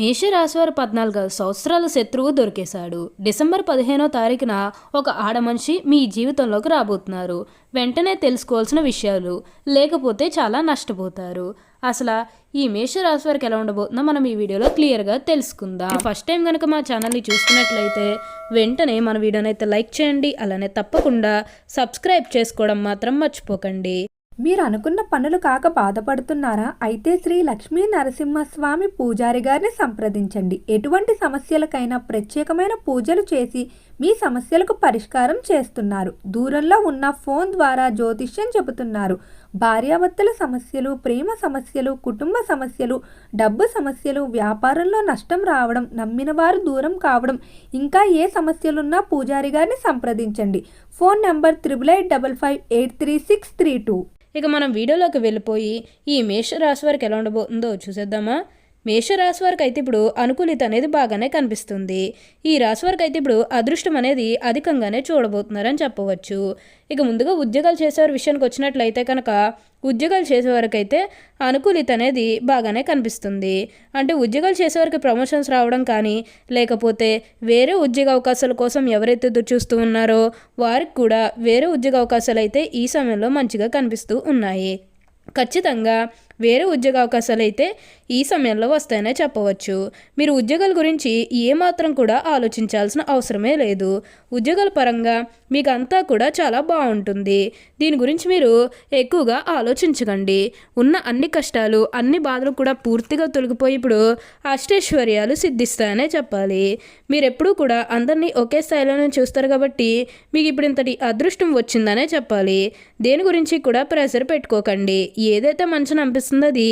మేషరాశివారు పద్నాలుగు సంవత్సరాల శత్రువు దొరికేశాడు. డిసెంబర్ పదిహేనో తారీఖున ఒక ఆడమనిషి మీ జీవితంలోకి రాబోతున్నారు. వెంటనే తెలుసుకోవాల్సిన విషయాలు లేకపోతే చాలా నష్టపోతారు. అసలు ఈ మేషరాశి వారికి ఎలా ఉండబోతుందో మనం ఈ వీడియోలో క్లియర్గా తెలుసుకుందాం. ఫస్ట్ టైం కనుక మా ఛానల్ని చూస్తున్నట్లయితే వెంటనే మన వీడియోనైతే అయితే లైక్ చేయండి అలానే తప్పకుండా సబ్స్క్రైబ్ చేసుకోవడం మాత్రం మర్చిపోకండి. మీరు అనుకున్న పనులు కాక బాధపడుతున్నారా? అయితే శ్రీ లక్ష్మీ నరసింహస్వామి పూజారి గారిని సంప్రదించండి. ఎటువంటి సమస్యలకైనా ప్రత్యేకమైన పూజలు చేసి మీ సమస్యలకు పరిష్కారం చేస్తున్నారు. దూరంలో ఉన్న ఫోన్ ద్వారా జ్యోతిష్యం చెబుతున్నారు. భార్యాభర్తల సమస్యలు ప్రేమ సమస్యలు కుటుంబ సమస్యలు డబ్బు సమస్యలు వ్యాపారంలో నష్టం రావడం నమ్మిన వారు దూరం కావడం ఇంకా ఏ సమస్యలున్నా పూజారి గారిని సంప్రదించండి. Phone number triple eight double five eight three six three two ఇక మనం వీడియోలోకి వెళ్ళిపోయి ఈ మేషరాశి వారికి ఎలా ఉండబోతుందో చూసేద్దామా మేషరాశి వారికి అయితే ఇప్పుడు అనుకూలిత అనేది బాగానే కనిపిస్తుంది. ఈ రాశి వారికి అయితే ఇప్పుడు అదృష్టం అనేది అధికంగానే చూడబోతున్నారని చెప్పవచ్చు. ఇక ముందుగా ఉద్యోగాలు చేసేవారి విషయానికి వచ్చినట్లయితే కనుక ఉద్యోగాలు చేసేవారికైతే అనుకూలిత అనేది బాగానే కనిపిస్తుంది. అంటే ఉద్యోగాలు చేసేవారికి ప్రమోషన్స్ రావడం కానీ లేకపోతే వేరే ఉద్యోగ అవకాశాల కోసం ఎవరైతే ఎదురు చూస్తూ ఉన్నారో వారికి కూడా వేరే ఉద్యోగ అవకాశాలు అయితే ఈ సమయంలో మంచిగా కనిపిస్తూ ఉన్నాయి. ఖచ్చితంగా వేరే ఉద్యోగ అవకాశాలు అయితే ఈ సమయంలో వస్తాయనే చెప్పవచ్చు. మీరు ఉద్యోగాల గురించి ఏమాత్రం కూడా ఆలోచించాల్సిన అవసరమే లేదు. ఉద్యోగాల పరంగా మీకు అంతా కూడా చాలా బాగుంటుంది. దీని గురించి మీరు ఎక్కువగా ఆలోచించకండి. ఉన్న అన్ని కష్టాలు అన్ని బాధలు కూడా పూర్తిగా తొలగిపోయి ఇప్పుడు అష్టైశ్వర్యాలు సిద్ధిస్తాయనే చెప్పాలి. మీరు ఎప్పుడూ కూడా అందరినీ ఒకే స్థాయిలోనే చూస్తారు కాబట్టి మీకు ఇప్పుడు ఇంతటి అదృష్టం వచ్చిందనే చెప్పాలి. దేని గురించి కూడా ప్రెషర్ పెట్టుకోకండి. ఏదైతే మంచిని అనిపిస్తుందో అది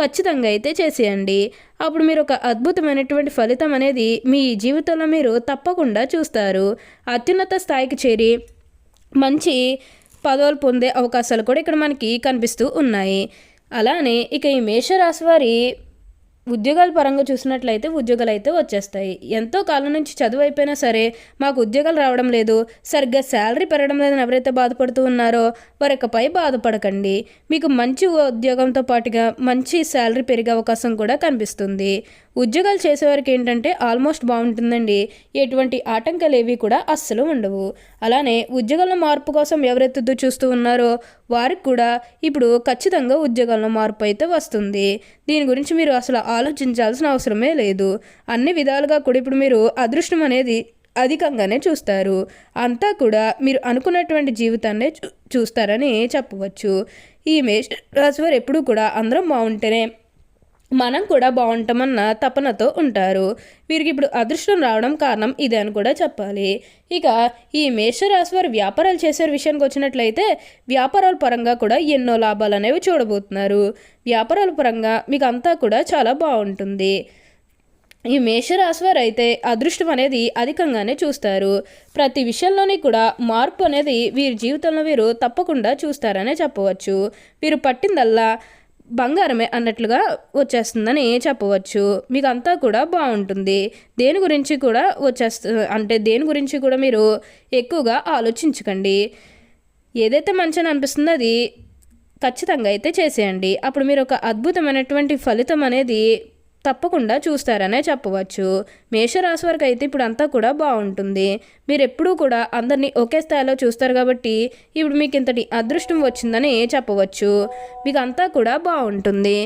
ఖచ్చితంగా అయితే చేసేయండి. అప్పుడు మీరు ఒక అద్భుతమైనటువంటి ఫలితం అనేది మీ జీవితంలో మీరు తప్పకుండా చూస్తారు. అత్యున్నత స్థాయికి చేరి మంచి పదవులు పొందే అవకాశాలు కూడా ఇక్కడ మనకి కనిపిస్తూ ఉన్నాయి. అలానే ఇక ఈ మేషరాశి వారి ఉద్యోగాల పరంగా చూసినట్లయితే ఉద్యోగాలు అయితే వచ్చేస్తాయి. ఎంతో కాలం నుంచి చదువు అయిపోయినా సరే మాకు ఉద్యోగాలు రావడం లేదు. సరిగ్గా శాలరీ పెరగడం లేదని ఎవరైతే బాధపడుతూ ఉన్నారో వారికపై బాధపడకండి. మీకు మంచి ఉద్యోగంతో పాటుగా మంచి శాలరీ పెరిగే అవకాశం కూడా కనిపిస్తుంది. ఉద్యోగాలు చేసేవారికి ఏంటంటే ఆల్మోస్ట్ బాగుంటుందండి. ఎటువంటి ఆటంకాలు ఏవి కూడా అస్సలు ఉండవు. అలానే ఉద్యోగాల మార్పు కోసం ఎవరైతే చూస్తూ ఉన్నారో వారికి కూడా ఇప్పుడు ఖచ్చితంగా ఉద్యోగాల్లో మార్పు అయితే వస్తుంది. దీని గురించి మీరు అసలు ఆలోచించాల్సిన అవసరమే లేదు. అన్ని విధాలుగా కూడా ఇప్పుడు మీరు అదృష్టం అనేది అధికంగానే చూస్తారు. అంతా కూడా మీరు అనుకున్నటువంటి జీవితాన్నే చూ చూస్తారని చెప్పవచ్చు. ఈ మేష రాశి వారు ఎప్పుడూ కూడా అందరం బాగుంటేనే మనం కూడా బాగుంటామన్న తపనతో ఉంటారు. వీరికి ఇప్పుడు అదృష్టం రావడం కారణం ఇదే అని కూడా చెప్పాలి. ఇక ఈ మేషరాశి వారు వ్యాపారాలు చేసే విషయానికి వచ్చినట్లయితే వ్యాపారాల పరంగా కూడా ఎన్నో లాభాలు అనేవి చూడబోతున్నారు. వ్యాపారాల పరంగా మీకు అంతా కూడా చాలా బాగుంటుంది. ఈ మేషరాశి వారు అయితే అదృష్టం అనేది అధికంగానే చూస్తారు. ప్రతి విషయంలోని కూడా మార్పు అనేది వీరి జీవితంలో వీరు తప్పకుండా చూస్తారనే చెప్పవచ్చు. వీరు పట్టిందల్లా బంగారమే అన్నట్లుగా వచ్చేస్తుందని చెప్పవచ్చు. మీకు అంతా కూడా బాగుంటుంది. దేని గురించి కూడా వచ్చేస్తు అంటే దేని గురించి కూడా మీరు ఎక్కువగా ఆలోచించకండి. ఏదైతే మంచిని అనిపిస్తుందో అది ఖచ్చితంగా అయితే చేసేయండి. అప్పుడు మీరు ఒక అద్భుతమైనటువంటి ఫలితం అనేది తప్పకుండా చూస్తారనే చెప్పవచ్చు. మేషరాశి వరకు అయితే ఇప్పుడు అంతా కూడా బాగుంటుంది. మీరు ఎప్పుడూ కూడా అందరినీ ఒకే స్థాయిలో చూస్తారు కాబట్టి ఇప్పుడు మీకు ఇంతటి అదృష్టం వచ్చిందని చెప్పవచ్చు. మీకు అంతా కూడా బాగుంటుంది.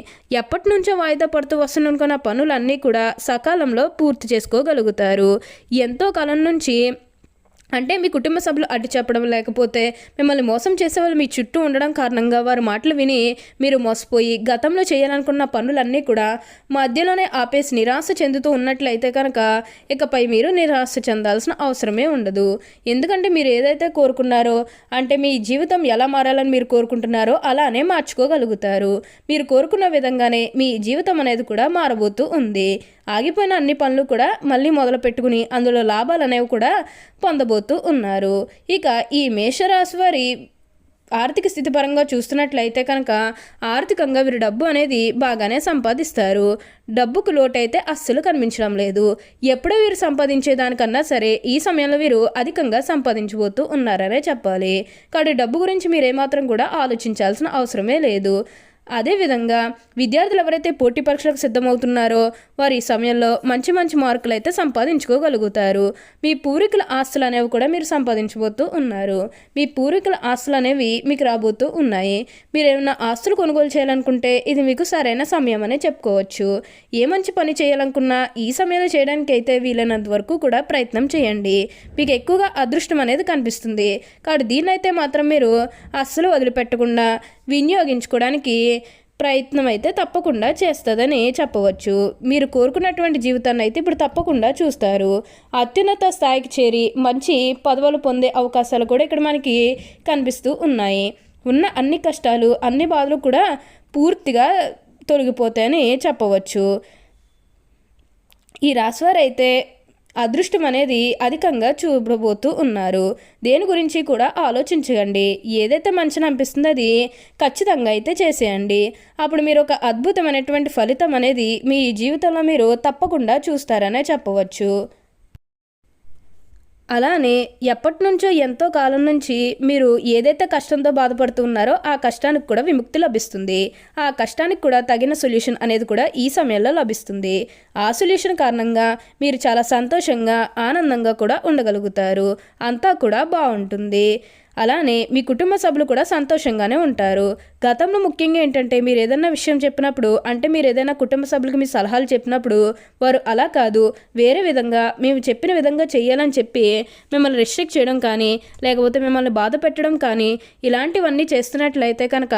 ఎప్పటి నుంచో వాయిదా పడుతూ వస్తున్ననుకున్న పనులన్నీ కూడా సకాలంలో పూర్తి చేసుకోగలుగుతారు. ఎంతో కాలం నుంచి అంటే మీ కుటుంబ సభ్యులు అడ్డు చెప్పడం లేకపోతే మిమ్మల్ని మోసం చేసేవాళ్ళు మీ చుట్టూ ఉండడం కారణంగా వారి మాటలు విని మీరు మోసపోయి గతంలో చేయాలనుకున్న పనులన్నీ కూడా మధ్యలోనే ఆపేసి నిరాశ చెందుతూ ఉన్నట్లయితే కనుక ఇకపై మీరు నిరాశ చెందాల్సిన అవసరమే ఉండదు. ఎందుకంటే మీరు ఏదైతే కోరుకున్నారో అంటే మీ జీవితం ఎలా మారాలని మీరు కోరుకుంటున్నారో అలానే మార్చుకోగలుగుతారు. మీరు కోరుకున్న విధంగానే మీ జీవితం అనేది కూడా మారబోతూ ఉంది. ఆగిపోయిన అన్ని పనులు కూడా మళ్ళీ మొదలు పెట్టుకుని అందులో లాభాలు అనేవి కూడా పొందబోతూ ఉన్నారు. ఇక ఈ మేషరాశి వారి ఆర్థిక స్థితి పరంగా చూస్తున్నట్లయితే కనుక ఆర్థికంగా వీరు డబ్బు అనేది బాగానే సంపాదిస్తారు. డబ్బుకు లోటైతే అస్సలు కనిపించడం లేదు. ఎప్పుడో వీరు సంపాదించే దానికన్నా సరే ఈ సమయంలో వీరు అధికంగా సంపాదించబోతూ ఉన్నారనే చెప్పాలి. కాబట్టి డబ్బు గురించి మీరు ఏమాత్రం కూడా ఆలోచించాల్సిన అవసరమే లేదు. అదేవిధంగా విద్యార్థులు ఎవరైతే పోటీ పరీక్షలకు సిద్ధమవుతున్నారో వారు ఈ సమయంలో మంచి మంచి మార్కులు అయితే సంపాదించుకోగలుగుతారు. మీ పూర్వీకుల ఆస్తులు అనేవి కూడా మీరు సంపాదించబోతూ ఉన్నారు. మీ పూర్వీకుల ఆస్తులు అనేవి మీకు రాబోతూ ఉన్నాయి. మీరు ఏమైనా ఆస్తులు కొనుగోలు చేయాలనుకుంటే ఇది మీకు సరైన సమయం అనే చెప్పుకోవచ్చు. ఏ మంచి పని చేయాలనుకున్నా ఈ సమయంలో చేయడానికి అయితే వీలైనంత వరకు కూడా ప్రయత్నం చేయండి. మీకు ఎక్కువగా అదృష్టం అనేది కనిపిస్తుంది. కాబట్టి దీన్నైతే మాత్రం మీరు అస్సలు వదిలిపెట్టకుండా వినియోగించుకోవడానికి ప్రయత్నం అయితే తప్పకుండా చేస్తుందని చెప్పవచ్చు. మీరు కోరుకున్నటువంటి జీవితాన్ని అయితే ఇప్పుడు తప్పకుండా చూస్తారు. అత్యున్నత స్థాయికి చేరి మంచి పదవులు పొందే అవకాశాలు కూడా ఇక్కడ మనకి కనిపిస్తూ ఉన్నాయి. ఉన్న అన్ని కష్టాలు అన్ని బాధలు కూడా పూర్తిగా తొలగిపోతాయని చెప్పవచ్చు. ఈ రాశివారు అయితే అదృష్టం అనేది అధికంగా చూపబోతూ ఉన్నారు. దేని గురించి కూడా ఆలోచించకండి. ఏదైతే మంచిని అనిపిస్తుందో అది ఖచ్చితంగా అయితే చేసేయండి. అప్పుడు మీరు ఒక అద్భుతమైనటువంటి ఫలితం అనేది మీ జీవితంలో మీరు తప్పకుండా చూస్తారనే చెప్పవచ్చు. అలానే ఎప్పటి నుంచో ఎంతో కాలం నుంచి మీరు ఏదైతే కష్టంతో బాధపడుతున్నారో ఆ కష్టానికి కూడా విముక్తి లభిస్తుంది. ఆ కష్టానికి కూడా తగిన సొల్యూషన్ అనేది కూడా ఈ సమయంలో లభిస్తుంది. ఆ సొల్యూషన్ కారణంగా మీరు చాలా సంతోషంగా ఆనందంగా కూడా ఉండగలుగుతారు. అంతా కూడా బాగుంటుంది. అలానే మీ కుటుంబ సభ్యులు కూడా సంతోషంగానే ఉంటారు. గతంలో ముఖ్యంగా ఏంటంటే మీరు ఏదైనా విషయం చెప్పినప్పుడు అంటే మీరు ఏదైనా కుటుంబ సభ్యులకు మీ సలహాలు చెప్పినప్పుడు వారు అలా కాదు వేరే విధంగా మేము చెప్పిన విధంగా చేయాలని చెప్పి మిమ్మల్ని రిస్ట్రిక్ట్ చేయడం కానీ లేకపోతే మిమ్మల్ని బాధ పెట్టడం కానీ ఇలాంటివన్నీ చేస్తున్నట్లయితే కనుక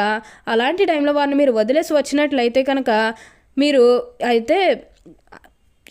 అలాంటి టైంలో వారిని మీరు వదిలేసి వచ్చినట్లయితే కనుక మీరు అయితే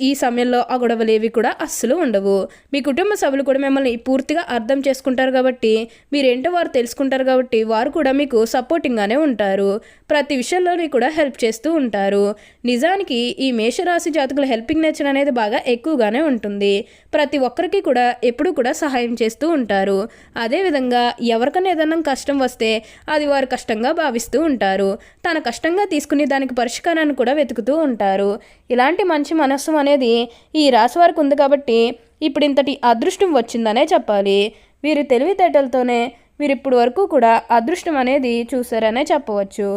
ఈ సమయంలో ఆ గొడవలు ఏవి కూడా అస్సలు ఉండవు. మీ కుటుంబ సభ్యులు కూడా మిమ్మల్ని పూర్తిగా అర్థం చేసుకుంటారు కాబట్టి మీరేంటో వారు తెలుసుకుంటారు కాబట్టి వారు కూడా మీకు సపోర్టింగ్గానే ఉంటారు. ప్రతి విషయంలోని కూడా హెల్ప్ చేస్తూ ఉంటారు. నిజానికి ఈ మేషరాశి జాతకుల హెల్పింగ్ నేచర్ అనేది బాగా ఎక్కువగానే ఉంటుంది. ప్రతి ఒక్కరికి కూడా ఎప్పుడూ కూడా సహాయం చేస్తూ ఉంటారు. అదేవిధంగా ఎవరికైనా ఏదైనా కష్టం వస్తే అది వారు కష్టంగా భావిస్తూ ఉంటారు. తన కష్టంగా తీసుకుని దానికి పరిష్కారాన్ని కూడా వెతుకుతూ ఉంటారు. ఇలాంటి మంచి మనస్సు అనేది ఈ రాశి వారికి ఉంది కాబట్టి ఇప్పుడు ఇంతటి అదృష్టం వచ్చిందనే చెప్పాలి. వీరి తెలివితేటలతోనే వీరు ఇప్పటి వరకు కూడా అదృష్టం అనేది చూసారనే చెప్పవచ్చు.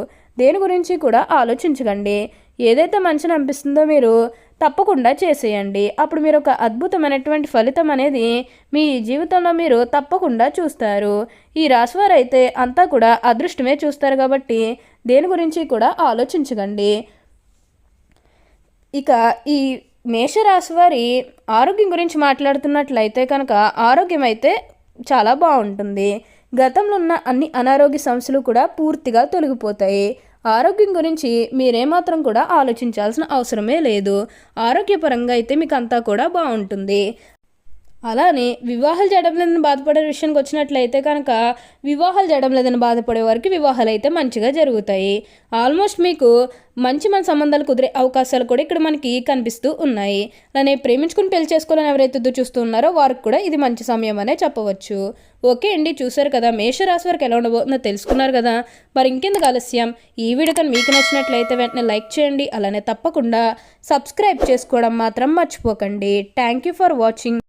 దేని గురించి కూడా ఆలోచించకండి. ఏదైతే మంచిని అనిపిస్తుందో మీరు తప్పకుండా చేసేయండి. అప్పుడు మీరు ఒక అద్భుతమైనటువంటి ఫలితం అనేది మీ జీవితంలో మీరు తప్పకుండా చూస్తారు. ఈ రాశివారు అయితే అంతా కూడా అదృష్టమే చూస్తారు కాబట్టి దేని గురించి కూడా ఆలోచించకండి. ఇక ఈ మేషరాశి వారి ఆరోగ్యం గురించి మాట్లాడుతున్నట్లయితే కనుక ఆరోగ్యం అయితే చాలా బాగుంటుంది. గతంలో ఉన్న అన్ని అనారోగ్య సమస్యలు కూడా పూర్తిగా తొలగిపోతాయి. ఆరోగ్యం గురించి మీరేమాత్రం కూడా ఆలోచించాల్సిన అవసరమే లేదు. ఆరోగ్యపరంగా అయితే మీకు అంతా కూడా బాగుంటుంది. అలానే వివాహాలు చేయడం లేదని బాధపడే విషయానికి వచ్చినట్లయితే కనుక వివాహాలు చేయడం లేదని బాధపడే వారికి వివాహాలు అయితే మంచిగా జరుగుతాయి. ఆల్మోస్ట్ మీకు మంచి మన సంబంధాలు కుదిరే అవకాశాలు కూడా ఇక్కడ మనకి కనిపిస్తూ ఉన్నాయి. అలానే ప్రేమించుకుని పెళ్ళి చేసుకోవాలని ఎవరైతే ఎదురు వారికి కూడా ఇది మంచి సమయం అనే చెప్పవచ్చు. ఓకే అండి చూశారు కదా మేషరాశి వారికి ఎలా ఉండబోతుందో తెలుసుకున్నారు కదా. మరి ఇంకెందుకు ఆలస్యం? ఈ వీడియో కానీ మీకు నచ్చినట్లయితే వెంటనే లైక్ చేయండి అలానే తప్పకుండా సబ్స్క్రైబ్ చేసుకోవడం మాత్రం మర్చిపోకండి. Thank you for watching